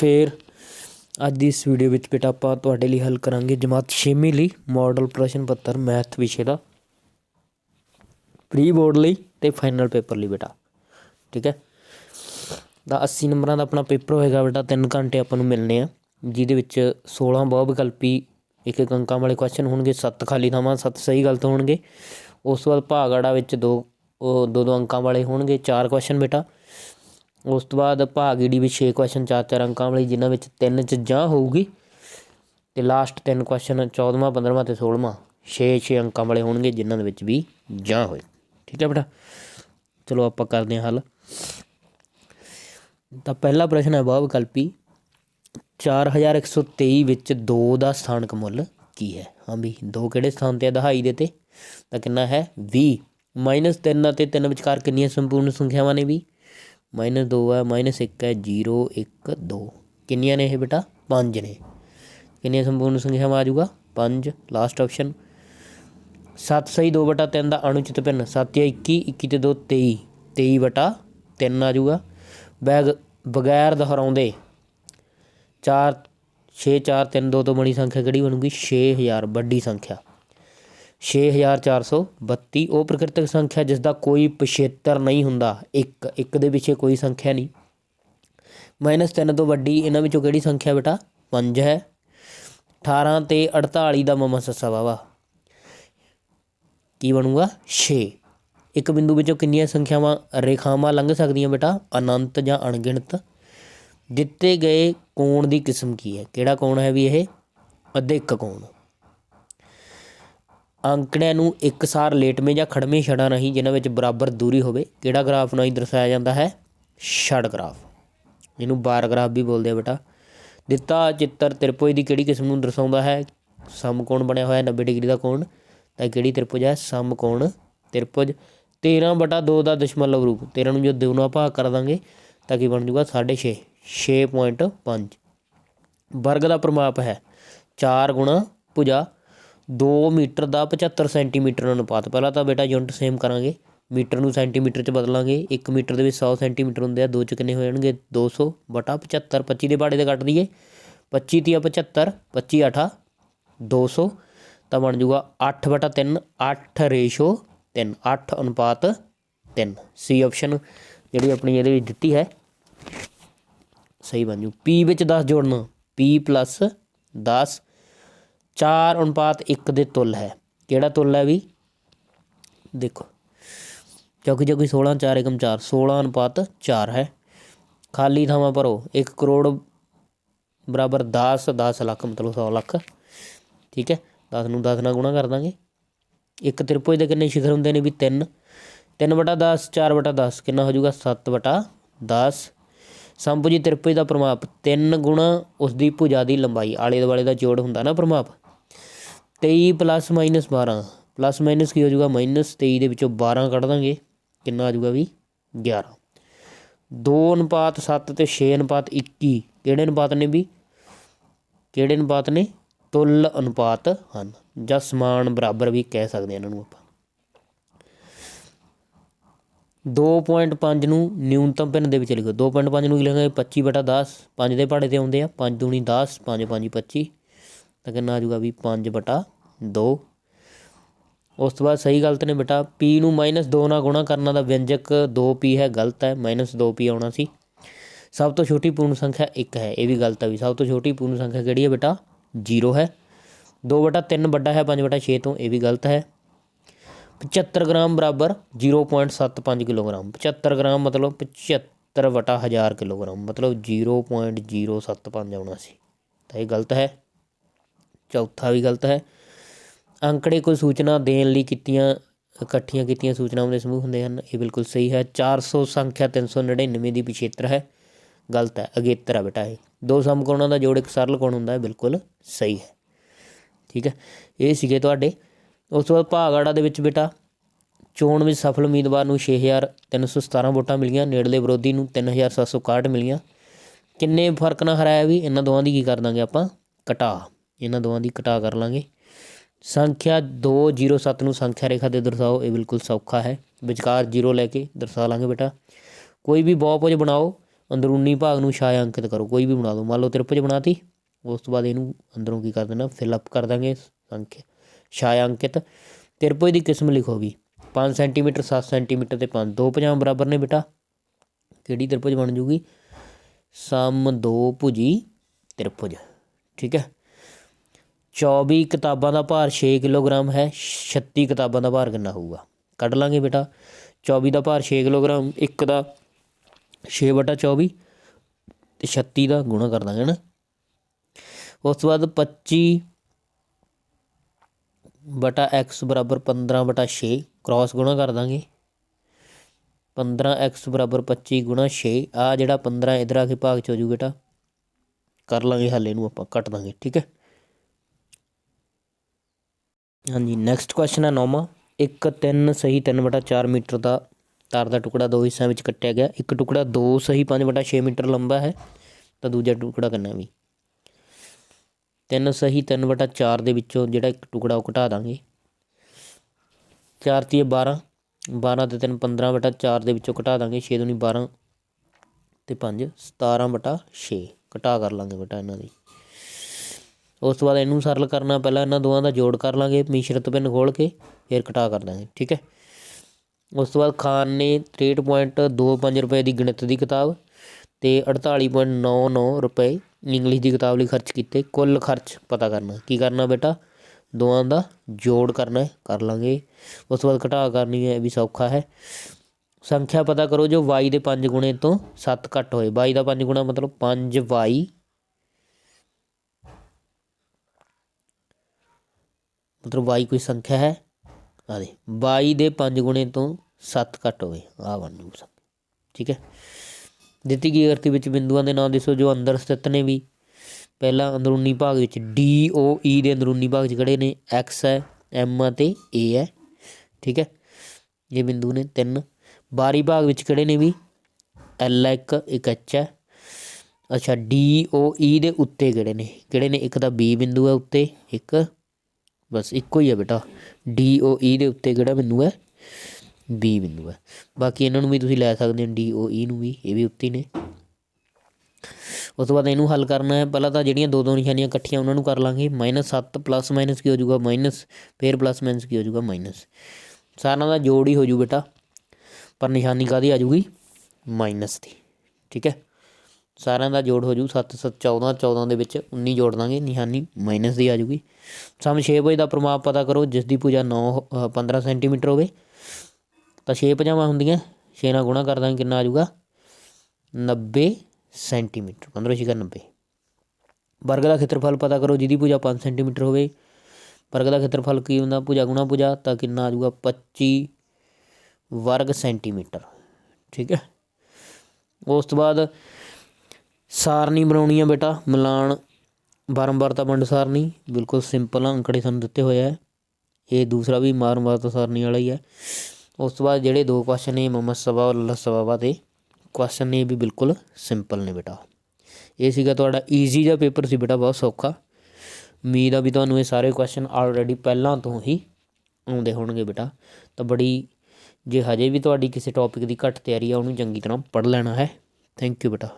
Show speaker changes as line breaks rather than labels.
ਫਿਰ ਅੱਜ ਦੀ ਇਸ ਵੀਡੀਓ ਵਿੱਚ ਬੇਟਾ ਆਪਾਂ ਤੁਹਾਡੇ ਲਈ ਹੱਲ ਕਰਾਂਗੇ ਜਮਾਤ 6ਵੀਂ ਲਈ ਮਾਡਲ ਪ੍ਰਸ਼ਨ ਪੱਤਰ ਮੈਥ ਵਿਸ਼ੇ ਦਾ। ਪ੍ਰੀ ਬੋਰਡ ਲਈ ਤੇ ਫਾਈਨਲ ਪੇਪਰ ਲਈ ਬੇਟਾ। ਠੀਕ ਹੈ? ਦਾ 80 ਨੰਬਰਾਂ ਦਾ ਆਪਣਾ ਪੇਪਰ ਹੋਏਗਾ ਬੇਟਾ 3 ਘੰਟੇ ਆਪਾਂ ਨੂੰ ਮਿਲਨੇ ਆ, ਜਿਹਦੇ ਵਿੱਚ 16 ਬਹੁ ਵਿਕਲਪੀ ਇੱਕ ਇੱਕ ਅੰਕਾਂ ਵਾਲੇ ਕੁਐਸਚਨ ਹੋਣਗੇ 7 ਖਾਲੀ ਥਾਵਾਂ 7 ਸਹੀ ਗਲਤ ਹੋਣਗੇ। ਉਸ ਤੋਂ ਬਾਅਦ ਭਾਗਾੜਾ ਵਿੱਚ ਦੋ, ਉਹ ਦੋ ਦੋ ਅੰਕਾਂ ਵਾਲੇ ਹੋਣਗੇ, ਚਾਰ ਕੁਐਸਚਨ ਬੇਟਾ। ਉਸ ਤੋਂ ਬਾਅਦ ਭਾਗ ਈਡੀ ਵਿੱਚ 6 ਕੁਐਸਚਨ ਚਾਰ ਚਾਰ ਅੰਕਾਂ ਵਾਲੀ, ਜਿਨ੍ਹਾਂ ਵਿੱਚ ਤਿੰਨ ਚ ਜਾਂ ਹੋਊਗੀ, ਤੇ ਲਾਸਟ ਤਿੰਨ ਕੁਐਸਚਨ 14ਵਾਂ 15ਵਾਂ ਤੇ 16ਵਾਂ 6 6 ਅੰਕਾਂ ਵਾਲੇ ਹੋਣਗੇ, ਜਿਨ੍ਹਾਂ ਦੇ ਵਿੱਚ ਵੀ ਜਾਂ ਹੋਏ। ਠੀਕ ਹੈ ਬੇਟਾ? ਚਲੋ ਆਪਾਂ ਕਰਦੇ ਹਾਂ ਹੱਲ। ਤਾਂ ਪਹਿਲਾ ਪ੍ਰਸ਼ਨ ਹੈ ਬਹੁ ਵਿਕਲਪੀ 4123 ਵਿੱਚ 2 ਦਾ ਸਥਾਨਕ ਮੁੱਲ ਕੀ ਹੈ? ਹਾਂ ਵੀ 2 ਕਿਹੜੇ ਸਥਾਨ ਤੇ ਹੈ ਦਹਾਈ ਦੇ ਤੇ। ਤਾਂ ਕਿੰਨਾ ਹੈ? 20 3 ਅਤੇ 3 ਵਿਚਕਾਰ ਕਿੰਨੀਆਂ ਸੰਪੂਰਨ ਸੰਖਿਆਵਾਂ ਨੇ ਵੀ ਮਾਈਨਸ 2 ਹੈ, ਮਾਈਨਸ 1 ਹੈ 0 1 2 ਕਿੰਨੀਆਂ ਨੇ ਇਹ ਬੇਟਾ? ਪੰਜ ਨੇ। ਕਿੰਨੀਆਂ ਸੰਪੂਰਨ ਸੰਖਿਆਵਾਂ ਆ ਜਾਊਗਾ? ਪੰਜ। ਲਾਸਟ ਆਪਸ਼ਨ 7 ਸਹੀ 2 ਬਟਾ 3 ਦਾ ਅਣੁਚਿਤ ਭਿੰਨ 7 ਜਾਂ 21 21 ਤੇ 2 23 23 ਬਟਾ 3 ਆ ਜਾਊਗਾ। ਬੈਗ ਬਗੈਰ ਦੁਹਰਾਉਂਦੇ 4 6 4 3 2 ਤੋਂ ਬਣੀ ਸੰਖਿਆ ਕਿਹੜੀ ਬਣੂਗੀ? 6000 ਵੱਡੀ ਸੰਖਿਆ। 6432 ਉਹ ਪ੍ਰਕਿਰਤਕ ਸੰਖਿਆ ਜਿਸ ਦਾ ਕੋਈ ਪਿਛੇਤਰ ਨਹੀਂ ਹੁੰਦਾ। ਇੱਕ ਇੱਕ ਦੇ ਪਿੱਛੇ ਕੋਈ ਸੰਖਿਆ ਨਹੀਂ। ਮਾਈਨਸ 3 ਤੋਂ ਵੱਡੀ ਇਹਨਾਂ ਵਿੱਚੋਂ ਕਿਹੜੀ ਸੰਖਿਆ ਬੇਟਾ? 5 ਹੈ। 18 ਤੇ 48 ਦਾ ਮਮਾ ਸੱਸਾ ਵਾਵਾ ਕੀ ਬਣੂਗਾ? 6 ਇੱਕ ਬਿੰਦੂ ਵਿੱਚੋਂ ਕਿੰਨੀਆਂ ਸੰਖਿਆਵਾਂ ਰੇਖਾਵਾਂ ਲੰਘ ਸਕਦੀਆਂ ਬੇਟਾ? ਅਨੰਤ ਜਾਂ ਅਣਗਿਣਤ? ਦਿੱਤੇ ਗਏ ਕੋਣ ਦੀ ਕਿਸਮ ਕੀ ਹੈ? ਕਿਹੜਾ ਕੋਣ ਹੈ ਵੀ ਇਹ? ਅਧਿਕ ਕੋਣ। ਅੰਕੜਿਆਂ ਨੂੰ ਇੱਕਸਾਰ ਲੇਟਵੇਂ ਜਾਂ ਖੜਵੇਂ ਛੜਾਂ ਰਾਹੀਂ ਜਿਨ੍ਹਾਂ ਵਿੱਚ ਬਰਾਬਰ ਦੂਰੀ ਹੋਵੇ, ਕਿਹੜਾ ਗ੍ਰਾਫ ਨਾਲ ਹੀ ਦਰਸਾਇਆ ਜਾਂਦਾ ਹੈ? ਛੜ ਗ੍ਰਾਫ। ਇਹਨੂੰ ਬਾਰ ਗ੍ਰਾਫ ਵੀ ਬੋਲਦੇ ਆ ਬੇਟਾ। ਦਿੱਤਾ ਚਿੱਤਰ ਤ੍ਰਿਪੁਜ ਦੀ ਕਿਹੜੀ ਕਿਸਮ ਨੂੰ ਦਰਸਾਉਂਦਾ ਹੈ? ਸਮਕੋਣ ਬਣਿਆ ਹੋਇਆ 90 ਡਿਗਰੀ ਦਾ ਕੋਣ। ਤਾਂ ਕਿਹੜੀ ਤ੍ਰਿਪੁਜ ਹੈ? ਸਮਕੋਣ ਤ੍ਰਿਪੁਜ। 13 ਬਟਾ 2 ਦਾ ਦਸ਼ਮਲਵ ਰੂਪ। 13 ਨੂੰ ਜੇ ਦੋਨੋਂ ਭਾਗ ਕਰ ਦਾਂਗੇ, ਤਾਂ ਕੀ ਬਣ ਜੂਗਾ? 6.5 6.5 ਵਰਗ ਦਾ ਪ੍ਰਮਾਪ ਹੈ। 4 ਗੁਣਾ ਭੁਜਾ 2 ਮੀਟਰ ਦਾ 75 ਸੈਂਟੀਮੀਟਰ ਅਨੁਪਾਤ। ਪਹਿਲਾਂ ਤਾਂ ਬੇਟਾ ਯੂਨਿਟ ਸੇਮ ਕਰਾਂਗੇ। ਮੀਟਰ ਨੂੰ ਸੈਂਟੀਮੀਟਰ ਚ ਬਦਲਾਂਗੇ। 1 ਮੀਟਰ ਦੇ ਵਿੱਚ 100 ਸੈਂਟੀਮੀਟਰ ਹੁੰਦੇ ਆ, ਦੋ ਚ ਕਿੰਨੇ ਹੋ ਜਾਣਗੇ 200 ਬਟਾ 75 25 ਦੇ ਬਾੜੇ ਦੇ ਕੱਟ ਦਈਏ। 25 ਤੀਆ 75 25 8 200 ਤਾਂ ਬਣ ਜੂਗਾ 8 ਬਟਾ 3 8 ਰੇਸ਼ੋ 3 8 ਅਨੁਪਾਤ 3 ਸੀ ਆਪਸ਼ਨ ਜਿਹੜੀ ਆਪਣੀ ਇਹਦੇ ਵਿੱਚ ਦਿੱਤੀ ਹੈ। ਸਹੀ ਬਣ ਜੂ। P ਵਿੱਚ 10 ਜੋੜਨਾ। P 10 4 ਅਨੁਪਾਤ 1 ਦੇ ਤੁਲ ਹੈ। ਕਿਹੜਾ ਤੁਲ ਹੈ ਵੀ? ਦੇਖੋ। ਕਿਉਂਕਿ ਜੇ ਕੋਈ 16 4 ਏਕਮ 4 16 ਅਨੁਪਾਤ 4 ਹੈ। ਖਾਲੀ ਥਾਵਾਂ ਭਰੋ। 1 ਕਰੋੜ ਬਰਾਬਰ 10 10 ਲੱਖ, ਮਤਲਬ 100 ਲੱਖ। ਠੀਕ ਹੈ? 10 ਨੂੰ 10 ਨਾਲ ਗੁਣਾ ਕਰ ਦਾਂਗੇ। ਇੱਕ ਤ੍ਰਿਭੁਜ ਦੇ ਕਿੰਨੇ ਸ਼ਿਖਰ ਹੁੰਦੇ ਨੇ ਵੀ 3 3 ਬਟਾ 10 4 ਬਟਾ 10 ਕਿੰਨਾ ਹੋ ਜਾਊਗਾ? 7 ਬਟਾ 10 ਸੰਭੁਜੀ ਤ੍ਰਿਪੁਜ ਦਾ ਪ੍ਰਮਾਪ 3 ਗੁਣਾ ਉਸ ਦੀ ਭੁਜਾ ਦੀ ਲੰਬਾਈ। ਆਲੇ ਦੁਆਲੇ ਦਾ ਜੋੜ ਹੁੰਦਾ ਨਾ ਪ੍ਰਮਾਪ। 23 ਪਲੱਸ ਮਾਈਨਸ 12 ਪਲੱਸ ਮਾਈਨਸ ਕੀ ਹੋ ਜਾਊਗਾ? ਮਾਈਨਸ 23 ਦੇ ਵਿੱਚੋਂ 12 ਕੱਢ ਦਾਂਗੇ। ਕਿੰਨਾ ਆ ਜਾਊਗਾ ਵੀ? 11 2 ਅਨੁਪਾਤ 7 ਤੇ 6 ਅਨੁਪਾਤ 21 ਕਿਹੜੇ ਅਨੁਪਾਤ ਨੇ ਵੀ? ਕਿਹੜੇ ਅਨੁਪਾਤ ਨੇ? ਤੁਲ ਅਨੁਪਾਤ ਹਨ। ਜਾਂ ਸਮਾਨ ਬਰਾਬਰ ਵੀ ਕਹਿ ਸਕਦੇ ਹਾਂ ਇਹਨਾਂ ਨੂੰ ਆਪਾਂ। 2.5 ਨੂੰ ਨਿਊਨਤਮ ਭਿੰਨ ਦੇ ਵਿੱਚ ਲਿਖੋ। 2.5 ਨੂੰ ਕੀ ਲਿਖਾਂਗੇ? 25 ਬਟਾ 10 5 ਦੇ ਪਹਾੜੇ ਤੇ ਆਉਂਦੇ ਆ। 5 ਦੂਣੀ 10 5 5 25 ਤਾਂ ਕਿੰਨਾ ਆ ਜਾਊਗਾ ਵੀ 5 ਬਟਾ 2 ਉਸ ਤੋਂ ਬਾਅਦ ਸਹੀ ਗਲਤ ਨੇ ਬੇਟਾ, p ਨੂੰ -2 ਨਾਲ ਗੁਣਾ ਕਰਨਾ ਦਾ ਵਿਅੰਜਕ 2p ਹੈ, ਗਲਤ ਹੈ -2p ਆਉਣਾ ਸੀ। ਸਭ ਤੋਂ ਛੋਟੀ ਪੂਰਨ ਸੰਖਿਆ 1 ਹੈ, ਇਹ ਵੀ ਗਲਤ ਹੈ ਵੀ ਸਭ ਤੋਂ ਛੋਟੀ ਪੂਰਨ ਸੰਖਿਆ ਕਿਹੜੀ ਹੈ ਬੇਟਾ? 0 ਹੈ। 2 ਬਟਾ 3 ਵੱਡਾ ਹੈ 5 ਬਟਾ 6 ਤੋਂ, ਇਹ ਵੀ ਗਲਤ ਹੈ। 75 ਗ੍ਰਾਮ ਬਰਾਬਰ 0.75 ਕਿਲੋਗ੍ਰਾਮ। 75 ਗ੍ਰਾਮ ਮਤਲਬ 75 ਵਟਾ 1000 ਕਿਲੋਗ੍ਰਾਮ, ਮਤਲਬ 0.075 ਆਉਣਾ ਸੀ। ਤਾਂ ਇਹ ਗਲਤ ਹੈ। ਚੌਥਾ ਵੀ ਗਲਤ ਹੈ। ਅੰਕੜੇ ਕੋਈ ਸੂਚਨਾ ਦੇਣ ਲਈ ਕੀਤੀਆਂ, ਇਕੱਠੀਆਂ ਕੀਤੀਆਂ ਸੂਚਨਾਵਾਂ ਦੇ ਸਮੂਹ ਹੁੰਦੇ ਹਨ, ਇਹ ਬਿਲਕੁਲ ਸਹੀ ਹੈ। 400 ਸੰਖਿਆ 399 ਦੀ ਪਿਛੇਤਰ ਹੈ, ਗਲਤ ਹੈ, ਅਗੇਤਰ ਹੈ ਬੇਟਾ ਇਹ। ਦੋ ਸਮਕੋਣਾਂ ਦਾ ਜੋੜ ਇੱਕ ਸਰਲ ਕੋਣ ਹੁੰਦਾ ਹੈ, ਬਿਲਕੁਲ ਸਹੀ ਹੈ। ਠੀਕ ਹੈ, ਇਹ ਸੀਗੇ ਤੁਹਾਡੇ। ਉਸ ਤੋਂ ਬਾਅਦ ਭਾਗਾੜਾ ਦੇ ਵਿੱਚ ਬੇਟਾ, ਚੋਣ ਵਿੱਚ ਸਫਲ ਉਮੀਦਵਾਰ ਨੂੰ 6317 ਵੋਟਾਂ ਮਿਲੀਆਂ, ਨੇੜਲੇ ਵਿਰੋਧੀ ਨੂੰ 3761 ਮਿਲੀਆਂ। ਕਿੰਨੇ ਫ਼ਰਕ ਨਾਲ ਹਰਾਇਆ ਵੀ ਇਹਨਾਂ ਦੋਵਾਂ ਦੀ ਕੀ ਕਰ ਦਾਂਗੇ ਆਪਾਂ? ਘਟਾ ਇਹਨਾਂ ਦੋਵਾਂ ਦੀ ਘਟਾ ਕਰ ਲਾਂਗੇ। ਸੰਖਿਆ 207 ਨੂੰ ਸੰਖਿਆ ਰੇਖਾ ਤੇ ਦਰਸਾਓ, ਇਹ ਬਿਲਕੁਲ ਸੌਖਾ ਹੈ। ਵਿਚਕਾਰ 0 ਲੈ ਕੇ ਦਰਸਾ ਲਾਂਗੇ ਬੇਟਾ। ਕੋਈ ਵੀ ਬਹੁਭੁਜ ਬਣਾਓ, ਅੰਦਰੂਨੀ ਭਾਗ ਨੂੰ ਛਾयांਕਿਤ ਕਰੋ, ਕੋਈ ਵੀ ਬਣਾ ਦਿਓ ਮੰਨ ਲਓ ਤ੍ਰਿਭੁਜ ਬਣਾਤੀ, ਉਸ ਤੋਂ ਬਾਅਦ ਇਹਨੂੰ ਅੰਦਰੋਂ ਕੀ ਕਰ ਦੇਣਾ ਫਿਲ ਅਪ ਕਰ ਦਾਂਗੇ ਸੰਖਿਆ ਛਾयांਕਿਤ ਤ੍ਰਿਭੁਜ ਦੀ ਕਿਸਮ ਲਿਖੋ ਵੀ 5 ਸੈਂਟੀਮੀਟਰ 7 ਸੈਂਟੀਮੀਟਰ ਤੇ 5 ਦੋ ਭੁਜਾਵਾਂ ਬਰਾਬਰ ਨੇ ਬੇਟਾ। ਕਿਹੜੀ ਤ੍ਰਿਭੁਜ ਬਣ ਜੂਗੀ? ਸਮ ਦੋ ਭੁਜੀ ਤ੍ਰਿਭੁਜ, ਠੀਕ ਹੈ? 24 ਕਿਤਾਬਾਂ ਦਾ ਭਾਰ ਛੇ ਕਿਲੋਗ੍ਰਾਮ ਹੈ 36 ਕਿਤਾਬਾਂ ਦਾ ਭਾਰ ਕਿੰਨਾ ਹੋਊਗਾ? ਕੱਢ ਲਾਂਗੇ ਬੇਟਾ। 24 ਦਾ ਭਾਰ ਛੇ ਕਿਲੋਗ੍ਰਾਮ, ਇੱਕ ਦਾ ਛੇ ਬਟਾ 24 ਤੇ 36 ਦਾ ਗੁਣਾ ਕਰ ਦਾਂਗੇ ਨਾ ਉਸ ਤੋਂ ਬਾਅਦ 25 ਬਟਾ x ਬਰਾਬਰ 15 ਬਟਾ 6 ਕ੍ਰਾਸ ਗੁਣਾ ਕਰ ਦਾਂਗੇ। 15x ਬਰਾਬਰ 25 ਗੁਣਾ 6 ਆ ਜਿਹੜਾ 15 ਇਧਰ ਆ ਕੇ ਭਾਗ ਚ ਹੋ ਜੂ ਬੇਟਾ। ਕਰ ਲਾਂਗੇ ਹੱਲ ਇਹਨੂੰ ਆਪਾਂ, ਕੱਟ ਦਾਂਗੇ, ਠੀਕ ਹੈ? ਹਾਂਜੀ ਨੈਕਸਟ ਕੁਐਸਚਨ ਹੈ ਨੌਵਾਂ। ਇੱਕ, ਤਿੰਨ ਸਹੀ ਤਿੰਨ ਬਟਾ ਚਾਰ ਮੀਟਰ ਦਾ ਤਾਰ ਦਾ ਟੁਕੜਾ ਦੋ ਹਿੱਸਿਆਂ ਵਿੱਚ ਕੱਟਿਆ ਗਿਆ। ਇੱਕ ਟੁਕੜਾ ਦੋ ਸਹੀ ਪੰਜ ਬਟਾ ਛੇ ਮੀਟਰ ਲੰਬਾ ਹੈ, ਤਾਂ ਦੂਜਾ ਟੁਕੜਾ ਕਿੰਨਾ ਵੀ? ਤਿੰਨ ਸਹੀ ਤਿੰਨ ਬਟਾ ਚਾਰ ਦੇ ਵਿੱਚੋਂ ਜਿਹੜਾ ਇੱਕ ਟੁਕੜਾ ਉਹ ਘਟਾ ਦਾਂਗੇ। ਚਾਰ ਤੀਏ 12 12 ਤੇ 3 15 ਬਟਾ 4 ਦੇ ਵਿੱਚੋਂ ਘਟਾ ਦਾਂਗੇ। 6 ਦੂਣੀ 12 ਤੇ 5 17 ਬਟਾ 6 ਘਟਾ ਕਰ ਲਾਂਗੇ ਬਟਾ ਇਹਨਾਂ ਦੀ। ਉਸ ਤੋਂ ਬਾਅਦ ਇਹਨੂੰ ਸਰਲ ਕਰਨਾ, ਪਹਿਲਾਂ ਇਹਨਾਂ ਦੋਵਾਂ ਦਾ ਜੋੜ ਕਰ ਲਾਂਗੇ, ਮਿਸ਼ਰਤ ਪਿੰਨ ਖੋਲ੍ਹ ਕੇ ਫਿਰ ਘਟਾ ਕਰ ਦਾਂਗੇ, ਠੀਕ ਹੈ? ਉਸ ਤੋਂ ਬਾਅਦ ਖਾਨ ਨੇ 63.25 ਰੁਪਏ ਦੀ ਗਣਿਤ ਦੀ ਕਿਤਾਬ ਤੇ 48.99 ਰੁਪਏ ਇੰਗਲਿਸ਼ ਦੀ ਕਿਤਾਬ ਲਈ ਖਰਚ ਕੀਤੇ। ਕੁੱਲ ਖਰਚ ਪਤਾ ਕਰਨਾ, ਕੀ ਕਰਨਾ ਬੇਟਾ? ਦੋਵਾਂ ਦਾ ਜੋੜ ਕਰਨਾ ਹੈ, ਕਰ ਲਾਂਗੇ। ਉਸ ਤੋਂ ਬਾਅਦ ਘਟਾ ਕਰਨੀ ਹੈ, ਇਹ ਵੀ ਸੌਖਾ ਹੈ। ਸੰਖਿਆ ਪਤਾ ਕਰੋ ਜੋ y ਦੇ 5 ਗੁਣੇ ਤੋਂ 7 ਘੱਟ ਹੋਏ। y ਦਾ 5 ਗੁਣਾ ਮਤਲਬ 5y ਮਤਲਬ y ਕੋਈ ਸੰਖਿਆ ਹੈ? ਆ ਦੇ 22 ਦੇ 5 ਗੁਣੇ ਤੋਂ 7 ਘੱਟ ਹੋਵੇ ਆ ਬਣ ਜੂ ਸੰਖਿਆ, ਠੀਕ ਹੈ? ਦਿੱਤੀ ਗਈ ਆਕ੍ਰਿਤੀ ਵਿੱਚ ਬਿੰਦੂਆਂ ਦੇ ਨਾਮ ਦੱਸੋ, ਜੋ ਅੰਦਰ ਸਥਿਤ ਨੇ ਵੀ। ਪਹਿਲਾ ਅੰਦਰੂਨੀ ਭਾਗ ਵਿੱਚ ਡੀ ਓ ਈ ਦੇ ਅੰਦਰੂਨੀ ਭਾਗ 'ਚ ਕਿਹੜੇ ਨੇ ਐਕਸ ਹੈ, M ਅਤੇ ਏ ਹੈ, ਠੀਕ ਹੈ? ਇਹ ਬਿੰਦੂ ਨੇ ਤਿੰਨ। ਬਾਹਰੀ ਭਾਗ ਵਿੱਚ ਕਿਹੜੇ ਨੇ ਵੀ, L ਹੈ ਇੱਕ ਇੱਕ H ਹੈ। ਅੱਛਾ, D, O ਈ ਦੇ ਉੱਤੇ ਕਿਹੜੇ ਨੇ ਕਿਹੜੇ ਨੇ ਇੱਕ ਤਾਂ ਬੀ ਬਿੰਦੂ ਹੈ ਉੱਤੇ, ਇੱਕ ਬਸ ਇੱਕੋ ਹੀ ਹੈ ਬੇਟਾ। ਡੀ ਓ ਈ ਦੇ ਉੱਤੇ ਕਿਹੜਾ ਬਿੰਦੂ ਹੈ? ਬੀ ਬਿੰਦੂ ਹੈ। ਬਾਕੀ ਇਹਨਾਂ ਨੂੰ ਵੀ ਤੁਸੀਂ ਲੈ ਸਕਦੇ ਹੋ ਡੀ ਓ ਈ ਨੂੰ ਵੀ, ਇਹ ਵੀ ਉੱਤੇ ਨੇ। ਉਸ ਤੋਂ ਬਾਅਦ ਇਹਨੂੰ ਹੱਲ ਕਰਨਾ ਹੈ। ਪਹਿਲਾਂ ਤਾਂ ਜਿਹੜੀਆਂ ਦੋ ਦੋ ਨਿਸ਼ਾਨੀਆਂ ਇਕੱਠੀਆਂ ਉਹਨਾਂ ਨੂੰ ਕਰ ਲਾਂਗੇ। -7 ਪਲੱਸ ਮਾਈਨਸ ਕੀ ਹੋ ਜਾਊਗਾ? ਮਾਈਨਸ ਫਿਰ ਪਲੱਸ ਮਾਈਨਸ ਕੀ ਹੋ ਜਾਊਗਾ? ਮਾਈਨਸ ਸਾਰਿਆਂ ਦਾ ਜੋੜ ਹੀ ਹੋ ਜੂ ਬੇਟਾ। ਪਰ ਨਿਸ਼ਾਨੀ ਕਾਦੀ ਆ ਜੂਗੀ ਮਾਈਨਸ ਦੀ। ਠੀਕ ਹੈ? ਸਾਰਿਆਂ ਦਾ ਜੋੜ ਹੋ ਜੂ 7 7 14 14 ਦੇ ਵਿੱਚ 19 ਜੋੜ ਦਾਂਗੇ ਨਿਸ਼ਾਨੀ ਮਾਈਨਸ ਦੀ ਆ ਜੂਗੀ। ਸਮ 6 ਵਜੇ ਦਾ ਪ੍ਰਮਾਪ ਪਤਾ ਕਰੋ, ਜਿਸ ਦੀ ਭੁਜਾ 9 15 ਸੈਂਟੀਮੀਟਰ ਹੋਵੇ। ਤਾਂ 6 ਭੁਜਾਵਾਂ ਹੁੰਦੀਆਂ 6 ਨਾਲ ਗੁਣਾ ਕਰ ਦਾਂਗੇ, ਕਿੰਨਾ ਆ ਜੂਗਾ? 90 ਸੈਂਟੀਮੀਟਰ 15 ਛਿਕਾ 90 ਵਰਗ ਦਾ ਖੇਤਰਫਲ ਪਤਾ ਕਰੋ, ਜਿਹਦੀ ਭੁਜਾ 5 ਸੈਂਟੀਮੀਟਰ ਹੋਵੇ। ਵਰਗ ਦਾ ਖੇਤਰਫਲ ਕੀ ਹੁੰਦਾ? ਭੁਜਾ ਗੁਣਾ ਭੁਜਾ ਤਾਂ ਕਿੰਨਾ ਆ ਜੂਗਾ? 25 ਵਰਗ ਸੈਂਟੀਮੀਟਰ ਠੀਕ ਹੈ? ਉਸ ਤੋਂ ਬਾਅਦ ਸਾਰਨੀ ਬਣਾਉਣੀ ਆ ਬੇਟਾ, ਮਿਲਾਨ ਬਾਰੰਬਾਰਤਾ ਵੰਡ ਸਾਰਨੀ, ਬਿਲਕੁਲ ਸਿੰਪਲ ਅੰਕੜੇ ਸਾਨੂੰ ਦਿੱਤੇ ਹੋਏ ਆ। ਇਹ ਦੂਸਰਾ ਵੀ ਬਾਰੰਬਾਰਤਾ ਸਾਰਨੀ ਵਾਲਾ ਹੀ ਹੈ ਉਸ ਤੋਂ ਬਾਅਦ ਜਿਹੜੇ ਦੋ ਕੁਐਸਚਨ ਨੇ, ਮੁਹੰਮਦ ਸਭਾ ਔਰ ਸਬਾਵਾ ਦੇ ਕੁਐਸਚਨ ਨੇ ਵੀ ਬਿਲਕੁਲ ਸਿੰਪਲ ਨੇ ਬੇਟਾ। ਇਹ ਸੀਗਾ ਤੁਹਾਡਾ ਈਜ਼ੀ ਜਿਹਾ ਪੇਪਰ ਸੀ ਬੇਟਾ, ਬਹੁਤ ਸੌਖਾ। ਉਮੀਦ ਆ ਵੀ ਤੁਹਾਨੂੰ ਇਹ ਸਾਰੇ ਕੁਐਸਚਨ ਆਲਰੇਡੀ ਪਹਿਲਾਂ ਤੋਂ ਹੀ ਆਉਂਦੇ ਹੋਣਗੇ ਬੇਟਾ। ਤਾਂ ਬੜੀ, ਜੇ ਹਜੇ ਵੀ ਤੁਹਾਡੀ ਕਿਸੇ ਟੌਪਿਕ ਦੀ ਘੱਟ ਤਿਆਰੀ ਆ, ਉਹਨੂੰ ਚੰਗੀ ਤਰ੍ਹਾਂ ਪੜ੍ਹ ਲੈਣਾ ਹੈ। ਥੈਂਕ ਯੂ ਬੇਟਾ।